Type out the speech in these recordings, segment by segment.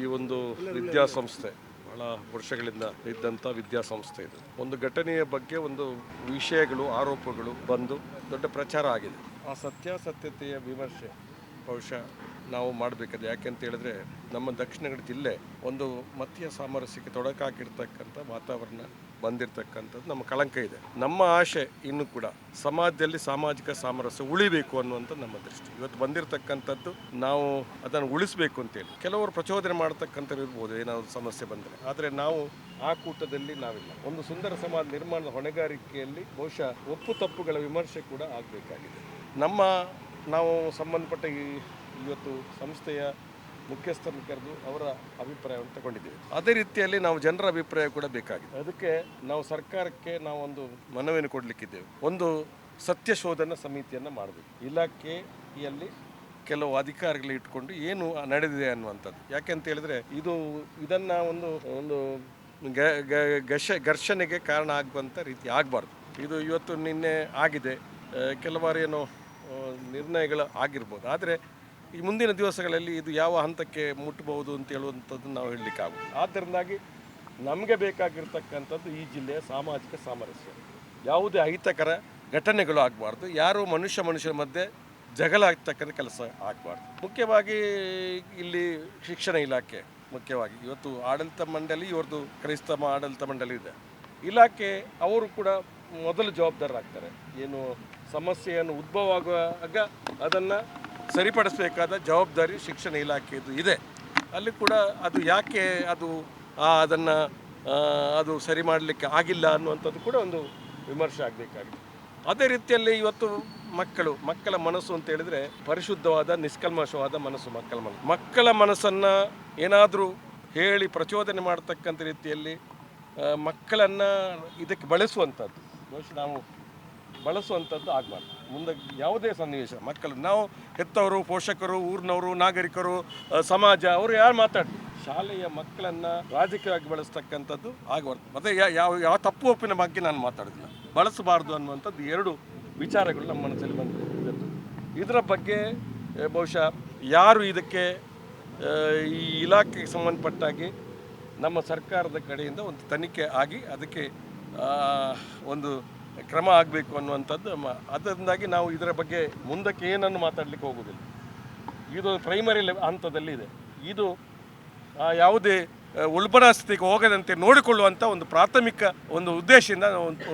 ಈ ಒಂದು ವಿದ್ಯಾಸಂಸ್ಥೆ ಬಹಳ ವರ್ಷಗಳಿಂದ ಇದ್ದಂಥ ವಿದ್ಯಾಸಂಸ್ಥೆ ಇದು. ಒಂದು ಘಟನೆಯ ಬಗ್ಗೆ ಒಂದು ವಿಷಯಗಳು ಆರೋಪಗಳು ಬಂದು ದೊಡ್ಡ ಪ್ರಚಾರ ಆಗಿದೆ. ಆ ಸತ್ಯಾಸತ್ಯತೆಯ ವಿಮರ್ಶೆ ಬಹುಶಃ ನಾವು ಮಾಡಬೇಕಾದ್ರೆ ಯಾಕೆಂತ ಹೇಳಿದ್ರೆ ನಮ್ಮ ದಕ್ಷಿಣ ಕನ್ನಡ ಜಿಲ್ಲೆ ಒಂದು ಮತೀಯ ಸಾಮರಸ್ಯಕ್ಕೆ ತೊಡಕಾಕಿರ್ತಕ್ಕಂಥ ವಾತಾವರಣ ಬಂದಿರತಕ್ಕಂಥದ್ದು ನಮ್ಮ ಕಳಂಕ ಇದೆ. ನಮ್ಮ ಆಶೆ ಇನ್ನು ಕೂಡ ಸಮಾಜದಲ್ಲಿ ಸಾಮಾಜಿಕ ಸಾಮರಸ್ಯ ಉಳಿಬೇಕು ಅನ್ನುವಂಥ ನಮ್ಮ ದೃಷ್ಟಿ. ಇವತ್ತು ಬಂದಿರತಕ್ಕಂಥದ್ದು ನಾವು ಅದನ್ನು ಉಳಿಸಬೇಕು ಅಂತೇಳಿ. ಕೆಲವರು ಪ್ರಚೋದನೆ ಮಾಡ್ತಕ್ಕಂಥವ್ರು ಇರ್ಬೋದು, ಏನಾದರೂ ಸಮಸ್ಯೆ ಬಂದರೆ. ಆದರೆ ನಾವು ಆ ಕೂಟದಲ್ಲಿ ನಾವಿಲ್ಲ. ಒಂದು ಸುಂದರ ಸಮಾಜ ನಿರ್ಮಾಣದ ಹೊಣೆಗಾರಿಕೆಯಲ್ಲಿ ಬಹುಶಃ ಒಪ್ಪು ತಪ್ಪುಗಳ ವಿಮರ್ಶೆ ಕೂಡ ಆಗಬೇಕಾಗಿದೆ. ನಮ್ಮ ನಾವು ಸಂಬಂಧಪಟ್ಟ ಈ ಇವತ್ತು ಸಂಸ್ಥೆಯ ಮುಖ್ಯಸ್ಥರನ್ನು ಕರೆದು ಅವರ ಅಭಿಪ್ರಾಯವನ್ನು ತಗೊಂಡಿದ್ದೇವೆ. ಅದೇ ರೀತಿಯಲ್ಲಿ ನಾವು ಜನರ ಅಭಿಪ್ರಾಯ ಕೂಡ ಬೇಕಾಗಿದೆ. ಅದಕ್ಕೆ ನಾವು ಸರ್ಕಾರಕ್ಕೆ ನಾವು ಒಂದು ಮನವಿಯನ್ನು ಕೊಡಲಿಕ್ಕಿದ್ದೇವೆ. ಒಂದು ಸತ್ಯ ಶೋಧನಾ ಸಮಿತಿಯನ್ನು ಮಾಡಬೇಕು. ಇಲಾಖೆಯಲ್ಲಿ ಕೆಲವು ಅಧಿಕಾರಿಗಳು ಇಟ್ಕೊಂಡು ಏನು ನಡೆದಿದೆ ಅನ್ನುವಂಥದ್ದು. ಯಾಕೆ ಅಂತ ಹೇಳಿದ್ರೆ ಇದು ಇದನ್ನ ಒಂದು ಒಂದು ಘರ್ಷ ಘರ್ಷಣೆಗೆ ಕಾರಣ ಆಗುವಂಥ ರೀತಿ ಆಗಬಾರ್ದು. ಇದು ಇವತ್ತು ನಿನ್ನೆ ಆಗಿದೆ. ಕೆಲವಾರು ಏನೋ ನಿರ್ಣಯಗಳು ಆಗಿರ್ಬೋದು. ಆದರೆ ಈ ಮುಂದಿನ ದಿವಸಗಳಲ್ಲಿ ಇದು ಯಾವ ಹಂತಕ್ಕೆ ಮುಟ್ಟಬಹುದು ಅಂತ ಹೇಳುವಂಥದ್ದು ನಾವು ಹೇಳಲಿಕ್ಕಾಗುತ್ತೆ ಆದ್ದರಿಂದಾಗಿ ನಮಗೆ ಬೇಕಾಗಿರ್ತಕ್ಕಂಥದ್ದು ಈ ಜಿಲ್ಲೆಯ ಸಾಮಾಜಿಕ ಸಾಮರಸ್ಯ. ಯಾವುದೇ ಅಹಿತಕರ ಘಟನೆಗಳು ಆಗಬಾರ್ದು. ಯಾರು ಮನುಷ್ಯ ಮನುಷ್ಯರ ಮಧ್ಯೆ ಜಗಳ ಆಗ್ತಕ್ಕಂಥ ಕೆಲಸ ಆಗಬಾರ್ದು. ಮುಖ್ಯವಾಗಿ ಇಲ್ಲಿ ಶಿಕ್ಷಣ ಇಲಾಖೆ ಮುಖ್ಯವಾಗಿ. ಇವತ್ತು ಆಡಳಿತ ಮಂಡಳಿ, ಇವ್ರದ್ದು ಕ್ರೈಸ್ತ ಆಡಳಿತ ಮಂಡಳಿ ಇದೆ. ಇಲಾಖೆ ಅವರು ಕೂಡ ಮೊದಲು ಜವಾಬ್ದಾರರಾಗ್ತಾರೆ. ಏನು ಸಮಸ್ಯೆಯನ್ನು ಉದ್ಭವ ಆಗುವಾಗ ಅದನ್ನು ಸರಿಪಡಿಸಬೇಕಾದ ಜವಾಬ್ದಾರಿ ಶಿಕ್ಷಣ ಇಲಾಖೆಯದು ಇದೆ. ಅಲ್ಲಿ ಕೂಡ ಅದು ಯಾಕೆ ಅದು ಅದನ್ನು ಅದು ಸರಿ ಮಾಡಲಿಕ್ಕೆ ಆಗಿಲ್ಲ ಅನ್ನುವಂಥದ್ದು ಕೂಡ ಒಂದು ವಿಮರ್ಶೆ ಆಗಬೇಕಾಗಿದೆ. ಅದೇ ರೀತಿಯಲ್ಲಿ ಇವತ್ತು ಮಕ್ಕಳು, ಮಕ್ಕಳ ಮನಸ್ಸು ಅಂತ ಹೇಳಿದರೆ ಪರಿಶುದ್ಧವಾದ, ನಿಷ್ಕಲ್ಮಶವಾದ ಮನಸ್ಸು ಮಕ್ಕಳ ಮನಸ್ಸು. ಮಕ್ಕಳ ಮನಸ್ಸನ್ನು ಏನಾದರೂ ಹೇಳಿ ಪ್ರಚೋದನೆ ಮಾಡತಕ್ಕಂಥ ರೀತಿಯಲ್ಲಿ ಮಕ್ಕಳನ್ನು ಇದಕ್ಕೆ ಬಳಸುವಂಥದ್ದು. ಬಹುಶಃ ನಾವು ಬಳಸುವಂಥದ್ದು ಆಗಬಾರ್ದು. ಮುಂದೆ ಯಾವುದೇ ಸನ್ನಿವೇಶ, ಮಕ್ಕಳು, ನಾವು ಹೆತ್ತವರು, ಪೋಷಕರು, ಊರಿನವರು, ನಾಗರಿಕರು ಸಮಾಜ, ಅವರು ಯಾರು ಮಾತಾಡಲಿ? ಶಾಲೆಯ ಮಕ್ಕಳನ್ನು ರಾಜಕೀಯವಾಗಿ ಬಳಸ್ತಕ್ಕಂಥದ್ದು ಆಗಬಾರ್ದು. ಮತ್ತೆ ಯಾವ ಯಾವ ತಪ್ಪು ಒಪ್ಪಿನ ಬಗ್ಗೆ ನಾನು ಮಾತಾಡೋದಿಲ್ಲ. ಬಳಸಬಾರ್ದು ಅನ್ನುವಂಥದ್ದು ಎರಡು ವಿಚಾರಗಳು ನಮ್ಮ ಮನಸ್ಸಲ್ಲಿ ಇದದ್ದು. ಇದರ ಬಗ್ಗೆ ಬಹುಶಃ ಯಾರು ಇದಕ್ಕೆ ಈ ಇಲಾಖೆಗೆ ಸಂಬಂಧಪಟ್ಟಾಗಿ ನಮ್ಮ ಸರ್ಕಾರದ ಕಡೆಯಿಂದ ಒಂದು ತನಿಖೆ ಆಗಿ ಅದಕ್ಕೆ ಒಂದು ಕ್ರಮ ಆಗಬೇಕು ಅನ್ನುವಂಥದ್ದು ಅದರಿಂದಾಗಿ ನಾವು ಇದರ ಬಗ್ಗೆ ಮುಂದಕ್ಕೆ ಏನನ್ನು ಮಾತಾಡಲಿಕ್ಕೆ ಹೋಗೋದಿಲ್ಲ ಇದು ಪ್ರೈಮರಿ ಹಂತದಲ್ಲಿ ಇದೆ. ಇದು ಯಾವುದೇ ಉಲ್ಬಣಸ್ಥಿತಿಗೆ ಹೋಗದಂತೆ ನೋಡಿಕೊಳ್ಳುವಂಥ ಒಂದು ಪ್ರಾಥಮಿಕ ಒಂದು ಉದ್ದೇಶದಿಂದ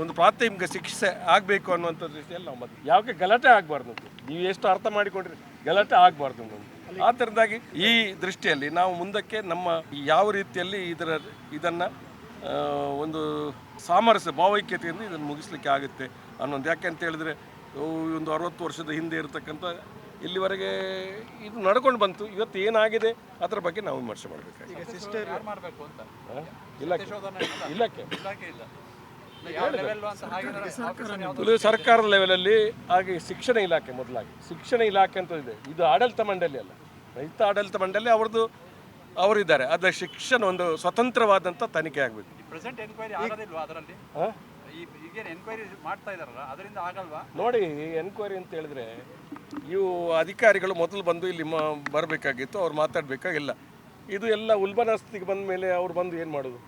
ಒಂದು ಪ್ರಾಥಮಿಕ ಶಿಕ್ಷೆ ಆಗಬೇಕು ಅನ್ನುವಂಥ ದೃಷ್ಟಿಯಲ್ಲಿ ನಾವು ಮತ್ತೆ ಯಾಕೆ ಗಲಾಟೆ ಆಗಬಾರ್ದು. ನೀವು ಎಷ್ಟು ಅರ್ಥ ಮಾಡಿಕೊಂಡ್ರಿ, ಗಲಾಟೆ ಆಗಬಾರ್ದು ಆ ಆದ್ದರಿಂದಾಗಿ ಈ ದೃಷ್ಟಿಯಲ್ಲಿ ನಾವು ಮುಂದಕ್ಕೆ ನಮ್ಮ ಯಾವ ರೀತಿಯಲ್ಲಿ ಇದರ, ಇದನ್ನು ಒಂದು ಸಾಮರಸ್ಯ ಭಾವೈಕ್ಯತೆಯಿಂದ ಇದನ್ನು ಮುಗಿಸ್ಲಿಕ್ಕೆ ಆಗುತ್ತೆ ಅನ್ನೋದು. ಯಾಕೆ ಅಂತ ಹೇಳಿದ್ರೆ ಒಂದು ಅರವತ್ತು ವರ್ಷದ ಹಿಂದೆ ಇರತಕ್ಕಂಥ ಇಲ್ಲಿವರೆಗೆ ಇದು ನಡ್ಕೊಂಡು ಬಂತು ಇವತ್ತು ಏನಾಗಿದೆ ಅದರ ಬಗ್ಗೆ ನಾವು ವಿಮರ್ಶೆ ಮಾಡಬೇಕಾಗಿದೆ ಸರ್ಕಾರದ ಲೆವೆಲಲ್ಲಿ ಹಾಗೆ ಶಿಕ್ಷಣ ಇಲಾಖೆ ಮೊದಲಾಗಿ. ಶಿಕ್ಷಣ ಇಲಾಖೆ ಅಂತ ಇದೆ. ಇದು ಆಡಳಿತ ಮಂಡಳಿ ಅಲ್ಲ. ರೈತ ಆಡಳಿತ ಮಂಡಳಿ ಅವ್ರದ್ದು ಅವರಿದ್ದಾರೆ. ಅದರ ಶಿಕ್ಷಣ ಒಂದು ಸ್ವತಂತ್ರವಾದಂಥ ತನಿಖೆ ಆಗಬೇಕು. ಪ್ರೆಸೆಂಟ್ ಎನ್ಕ್ವೈರಿ ಆಗೋದಿಲ್ವಾ ಅದರಲ್ಲಿ? ಈ ಈಗೇನು ಎನ್ಕ್ವೈರಿ ಮಾಡ್ತಾ ಇದಾರಲ್ಲ ಅದರಿಂದ ಆಗಲ್ವಾ? ನೋಡಿ ಎನ್ಕ್ವೈರಿ ಅಂತ ಹೇಳಿದ್ರೆ ಇವು ಅಧಿಕಾರಿಗಳು ಮೊದಲು ಬಂದು ಇಲ್ಲಿ ಮ ಬರಬೇಕಾಗಿತ್ತು ಅವ್ರು ಮಾತಾಡಬೇಕಾಗಿಲ್ಲ. ಇದು ಎಲ್ಲ ಉಲ್ಬನಸ್ತಿಗೆ ಬಂದ ಮೇಲೆ ಅವ್ರು ಬಂದು ಏನು ಮಾಡೋದು?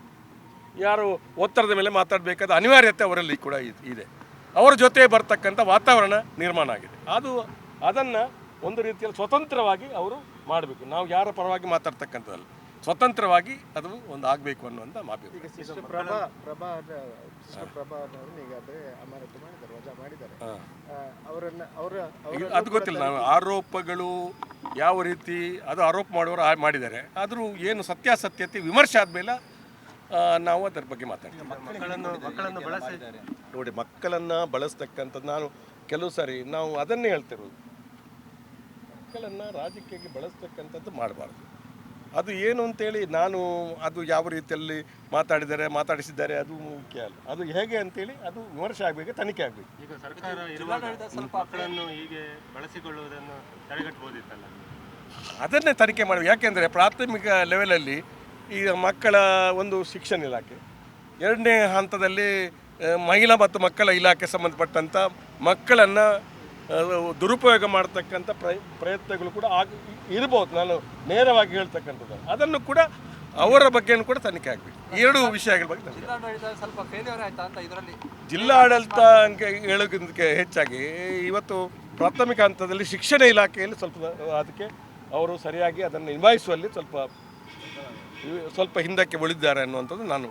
ಯಾರು ಒತ್ತಡದ ಮೇಲೆ ಮಾತಾಡಬೇಕಾದ ಅನಿವಾರ್ಯತೆ ಅವರಲ್ಲಿ ಕೂಡ ಇದೆ. ಅವರ ಜೊತೆ ಬರ್ತಕ್ಕಂಥ ವಾತಾವರಣ ನಿರ್ಮಾಣ ಆಗಿದೆ. ಅದು ಅದನ್ನು ಒಂದು ರೀತಿಯಲ್ಲಿ ಸ್ವತಂತ್ರವಾಗಿ ಅವರು ಮಾಡಬೇಕು. ನಾವು ಯಾರ ಪರವಾಗಿ ಮಾತಾಡ್ತಕ್ಕಂಥದ್ದಲ್ಲ. ಸ್ವತಂತ್ರವಾಗಿ ಅದು ಒಂದು ಆಗಬೇಕು ಅನ್ನುವಂಥ ಈಗ ಸಿಸ್ಟರ್ ಪ್ರಭಾ ಪ್ರಭಾ ಸಿಸ್ಟರ್ ಪ್ರಭಾ ಅವ್ರನ್ನ ಈಗ ಅದೇ ಅಮಾನತು ಮಾಡಿದ್ದಾರೆ ವಜಾ ಮಾಡಿದ್ದಾರೆ. ಅವರನ್ನ ಅವರ ಅದು ಗೊತ್ತಿಲ್ಲ ನಾವು ಆರೋಪಗಳು ಯಾವ ರೀತಿ ಅದು ಆರೋಪ ಮಾಡುವವರು ಮಾಡಿದ್ದಾರೆ. ಆದರೂ ಏನು ಸತ್ಯಾಸತ್ಯತೆ ವಿಮರ್ಶೆ ಆದ್ಮೇಲೆ ನಾವು ಅದರ ಬಗ್ಗೆ ಮಾತಾಡ್ತೀವಿ. ಮಕ್ಕಳನ್ನು ಮಕ್ಕಳನ್ನು ಬಳಸಿ ನೋಡಿ ಮಕ್ಕಳನ್ನು ಬಳಸ್ತಕ್ಕಂಥದ್ದು ನಾನು ಕೆಲವು ಸಾರಿ ನಾವು ಅದನ್ನೇ ಹೇಳ್ತಿರೋದು. ಮಕ್ಕಳನ್ನು ರಾಜಕೀಯಕ್ಕೆ ಬಳಸ್ತಕ್ಕಂಥದ್ದು ಮಾಡಬಾರ್ದು. ಅದು ಏನು ಅಂತೇಳಿ ನಾನು ಅದು ಯಾವ ರೀತಿಯಲ್ಲಿ ಮಾತಾಡಿದ್ದಾರೆ ಮಾತಾಡಿಸಿದ್ದಾರೆ ಅದು ಮುಖ್ಯ ಅಲ್ಲ. ಅದು ಹೇಗೆ ಅಂತೇಳಿ ಅದು ವಿಮರ್ಶೆ ಆಗಬೇಕು ತನಿಖೆ ಆಗಬೇಕು. ಈಗ ಸರ್ಕಾರ ಇರುವಾಗ ಮಕ್ಕಳನ್ನು ಹೀಗೆ ಬಳಸಿಕೊಳ್ಳುವುದನ್ನು ತಡೆಗಟ್ಟಬಹುದಿತ್ತಲ್ಲ? ಅದನ್ನೇ ತನಿಖೆ ಮಾಡಬೇಕು. ಯಾಕೆಂದರೆ ಪ್ರಾಥಮಿಕ ಲೆವೆಲಲ್ಲಿ ಈ ಮಕ್ಕಳ ಒಂದು ಶಿಕ್ಷಣ ಇಲಾಖೆ ಎರಡನೇ ಹಂತದಲ್ಲಿ ಮಹಿಳಾ ಮತ್ತು ಮಕ್ಕಳ ಇಲಾಖೆ ಸಂಬಂಧಪಟ್ಟಂಥ ಮಕ್ಕಳನ್ನು ದುರುಪಯೋಗ ಮಾಡ್ತಕ್ಕಂಥ ಪ್ರಯ ಪ್ರಯತ್ನಗಳು ಕೂಡ ಆಗ ಇರ್ಬೋದು. ನಾನು ನೇರವಾಗಿ ಹೇಳ್ತಕ್ಕಂಥದ್ದು. ಅದನ್ನು ಕೂಡ ಅವರ ಬಗ್ಗೆನೂ ಕೂಡ ತನಿಖೆ ಆಗಬೇಕು. ಎರಡು ವಿಷಯಗಳ ಬಗ್ಗೆ ಜಿಲ್ಲಾಡಳಿತ ಹೇಳೋದಕ್ಕೆ ಹೆಚ್ಚಾಗಿ ಇವತ್ತು ಪ್ರಾಥಮಿಕ ಹಂತದಲ್ಲಿ ಶಿಕ್ಷಣ ಇಲಾಖೆಯಲ್ಲಿ ಸ್ವಲ್ಪ ಅದಕ್ಕೆ ಅವರು ಸರಿಯಾಗಿ ಅದನ್ನು ನಿಭಾಯಿಸುವಲ್ಲಿ ಸ್ವಲ್ಪ ಸ್ವಲ್ಪ ಹಿಂದಕ್ಕೆ ಉಳಿದಿದ್ದಾರೆ ಅನ್ನುವಂಥದ್ದು ನಾನು